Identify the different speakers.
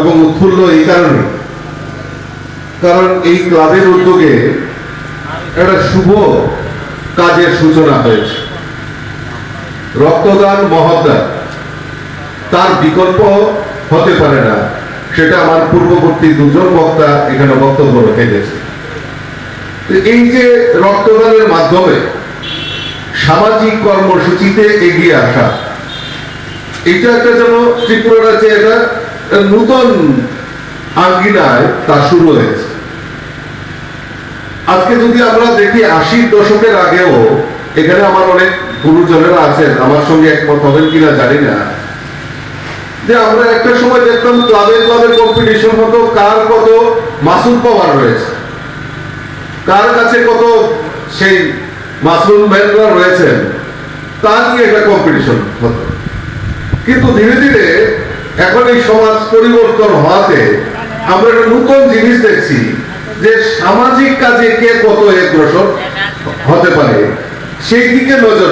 Speaker 1: এবং উৎফুল্ল এই কারণে। কারণ এই ক্লাবের উদ্যোগে একটা শুভ কাজের সূচনা হয়েছে। রক্তদান মহদান তার বিকল্প হতে পারে না, সেটা আমার পূর্ববর্তী দুজন বক্তা এখানে বক্তব্য রেখে গেছে এই যে রক্তদানের মাধ্যমে সামাজিক কর্মসূচিতে এগিয়ে আসা, এটা একটা যেন ত্রিপুরা রাজ্যে এটা নূতন আঙ্গিনায় তা শুরু হয়েছে। আজকে যদি আমরা দেখি আশির দশকের আগেও, এখানে আমার অনেক গুরুজনেরা আছেন, আমার সঙ্গে একমত হবেন কিনা জানি না। যে আমরা একটা সময় দেখতাম ক্লাবে ক্লাবে কম্পিটিশন হতো, কার কত মাসুল পাওয়ার রয়েছে। কার কাছে কত সেই মাসুল ম্যানরা রয়েছেন, তা নিয়ে একটা কম্পিটিশন হতো। কিন্তু ধীরে ধীরে এখন এই সমাজ পরিবর্তন হওয়াতে আমরা একটা নতুন জিনিস দেখছি যে সামাজিক কাজে কে কত অগ্রসর হতে পারে, সেই দিকে নজর